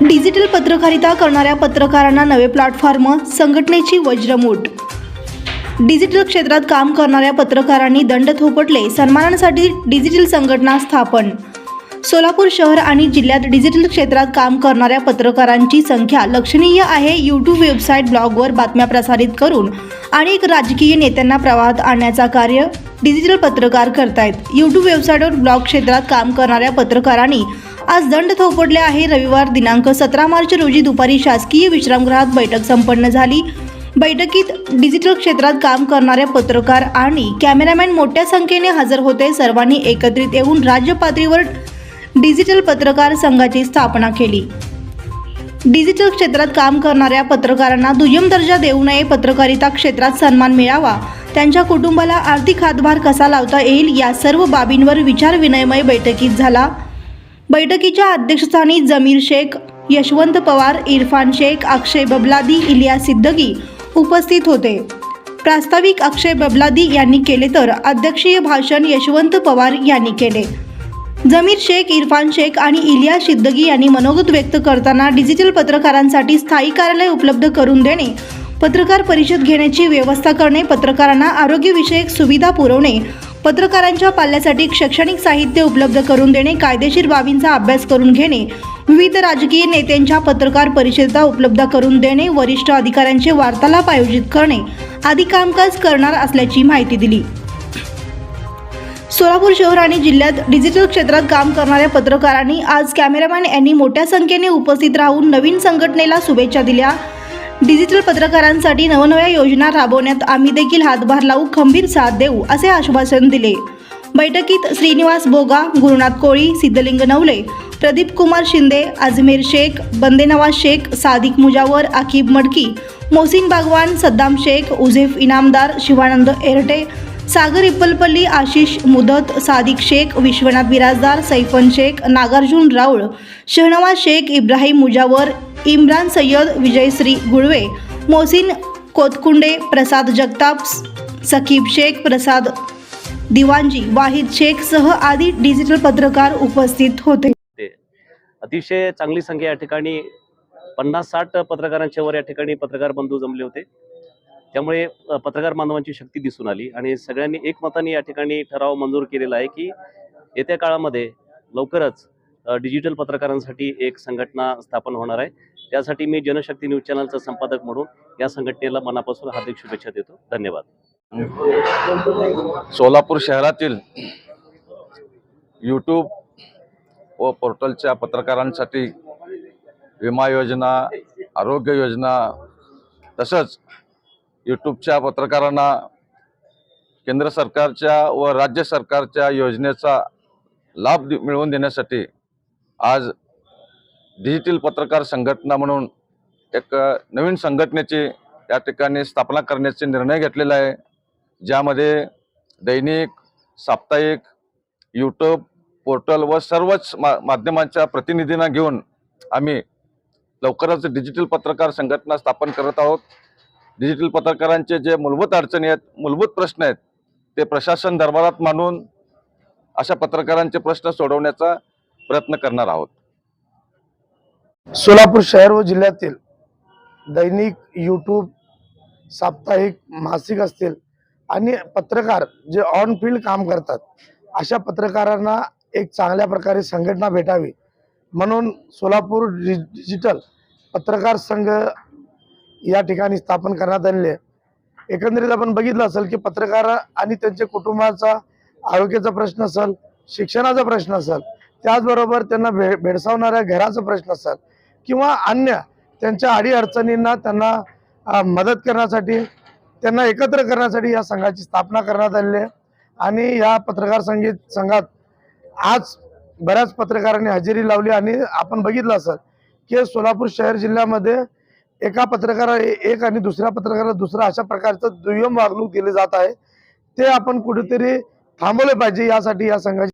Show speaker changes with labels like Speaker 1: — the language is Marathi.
Speaker 1: डिजिटल पत्रकारिता करणाऱ्या पत्रकारांना नवे प्लॅटफॉर्म संघटनेची वज्रमूठ. डिजिटल क्षेत्रात काम करणाऱ्या पत्रकारांनी दंड थोपटले सन्मानासाठी डिजिटल संघटना स्थापन. सोलापूर शहर आणि जिल्ह्यात डिजिटल क्षेत्रात काम करणाऱ्या पत्रकारांची संख्या लक्षणीय आहे यूट्यूब वेबसाईट ब्लॉगवर बातम्या प्रसारित करून अनेक राजकीय नेत्यांना प्रवाहात आणण्याचा कार्य डिजिटल पत्रकार करतायत. यूट्यूब वेबसाईटवर ब्लॉग क्षेत्रात काम करणाऱ्या पत्रकारांनी आज दंड थोपडले आहे. रविवार दिनांक सतरा मार्च रोजी दुपारी शासकीय विश्रामगृहात बैठक संपन्न झाली. बैठकीत डिजिटल क्षेत्रात काम करणारे पत्रकार आणि कॅमेरामॅन मोठ्या संख्येने हजर होते. सर्वांनी एकत्रित येऊन राज्य पातळीवर डिजिटल पत्रकार संघाची स्थापना केली. डिजिटल क्षेत्रात काम करणाऱ्या पत्रकारांना दुय्यम दर्जा देऊ नये पत्रकारिता क्षेत्रात सन्मान मिळावा त्यांच्या कुटुंबाला आर्थिक हातभार कसा लावता येईल या सर्व बाबींवर विचार विनिमय बैठकीत झाला. बैठकीच्या अध्यक्षस्थानी जमीर शेख यशवंत पवार इरफान शेख अक्षय बबलादी इलियास सिद्दगी उपस्थित होते. प्रास्ताविक अक्षय बबलादी यांनी केले तर अध्यक्षीय भाषण यशवंत पवार यांनी केले. जमीर शेख इरफान शेख आणि इलियास सिद्दगी यांनी मनोगत व्यक्त करताना डिजिटल पत्रकारांसाठी स्थायी कार्यालय उपलब्ध करून देणे पत्रकार परिषद घेण्याची व्यवस्था करणे पत्रकारांना आरोग्यविषयक सुविधा पुरवणे पत्रकारांच्या पाल्यासाठी शैक्षणिक साहित्य उपलब्ध करून देणे कायदेशीर बाबींचा अभ्यास करून घेणे विविध राजकीय नेत्यांच्या पत्रकार परिषदा उपलब्ध करून देणे वरिष्ठ अधिकाऱ्यांचे वार्तालाप आयोजित करणे आदी कामकाज करणार असल्याची माहिती दिली. सोलापूर शहर आणि जिल्ह्यात डिजिटल क्षेत्रात काम करणाऱ्या पत्रकारांनी आज कॅमेरामॅन यांनी मोठ्या संख्येने उपस्थित राहून नवीन संघटनेला शुभेच्छा दिल्या. डिजिटल पत्रकारांसाठी नवनव्या योजना राबवण्यात आम्ही देखील हातभार लावू खंबीर साथ देऊ असे आश्वासन दिले. बैठकीत श्रीनिवास बोगा गुरुनाथ कोळी सिद्धलिंग नवले प्रदीप कुमार शिंदे अजमेर शेख बंदेनवाज शेख सादिक मुजावर आकिब मडकी मोसिन बागवान सद्दाम शेख उझेफ इनामदार शिवानंद एरटे सागर इप्पलपल्ली आशिष मुदत सादिक शेख विश्वनाथ बिराजदार सैफन शेख नागार्जुन राऊळ शहनवाज शेख इब्राहिम मुजावर इम्रान सय्यद विजयश्री गुळवे मोसिन कोतकुंडे प्रसाद जगताप सकीब शेख प्रसाद दिवांजी वाहिद शेख सह आदी डिजिटल पत्रकार उपस्थित होते.
Speaker 2: अतिशय चांगली संख्या या ठिकाणी पन्नास साठ पत्रकारांच्या वर या ठिकाणी पत्रकार बंधू जमले होते. त्यामुळे पत्रकार बांधवांची शक्ती दिसून आली आणि सगळ्यांनी एकमताने या ठिकाणी ठराव मंजूर केलेला आहे की येत्या काळामध्ये लवकरच डिजिटल पत्रकारांसाठी एक संघटना स्थापन होणार आहे. त्यासाठी मी जनशक्ती न्यूज चॅनलचा संपादक म्हणून या संघटनेला मनापासून हार्दिक शुभेच्छा देतो. धन्यवाद.
Speaker 3: सोलापूर शहरातील यूट्यूब व पोर्टलच्या पत्रकारांसाठी विमा योजना आरोग्य योजना तसंच यूट्यूबच्या पत्रकारांना केंद्र सरकारच्या व राज्य सरकारच्या योजनेचा लाभ दि- मिळवून देण्यासाठी आज डिजिटल पत्रकार संघटना म्हणून एक नवीन संघटनेची या ठिकाणी स्थापना करण्याचे निर्णय घेतलेला आहे. ज्यामध्ये दैनिक साप्ताहिक यूट्यूब पोर्टल व सर्वच मा माध्यमांच्या प्रतिनिधींना घेऊन आम्ही लवकरच डिजिटल पत्रकार संघटना स्थापन करत आहोत. डिजिटल पत्रकारांचे जे मूलभूत अडचणी आहेत मूलभूत प्रश्न आहेत ते प्रशासन दरबारात मानून अशा पत्रकारांचे प्रश्न सोडवण्याचा प्रयत्न करणार आहोत.
Speaker 4: सोलापूर शहर व जिल्ह्यातील दैनिक यूट्यूब साप्ताहिक मासिक असतील आणि पत्रकार जे ऑन फील्ड काम करतात अशा पत्रकारांना एक चांगल्या प्रकारे संघटना भेटावी. म्हणून सोलापूर डि डिजिटल पत्रकार संघ या ठिकाणी स्थापन करण्यात आलेली आहे. एकंदरीत आपण बघितलं असेल की पत्रकार आणि त्यांच्या कुटुंबाचा आरोग्याचा प्रश्न असेल शिक्षणाचा प्रश्न असेल त्याचबरोबर त्यांना भे भेडसावणाऱ्या घराचा प्रश्न असेल किंवा अन्य त्यांच्या अडीअडचणींना त्यांना मदत करण्यासाठी त्यांना एकत्र करण्यासाठी या संघाची स्थापना करण्यात आलेली आहे. आणि या पत्रकार संगीत संघात आज बऱ्याच पत्रकारांनी हजेरी लावली आणि आपण बघितलं असेल की सोलापूर शहर जिल्ह्यामध्ये एका पत्रकारा एक आणि दुसऱ्या पत्रकाराला दुसरा अशा प्रकारचं दुय्यम वागणूक दिली जात आहे. ते आपण कुठेतरी थांबवले पाहिजे यासाठी या संघाची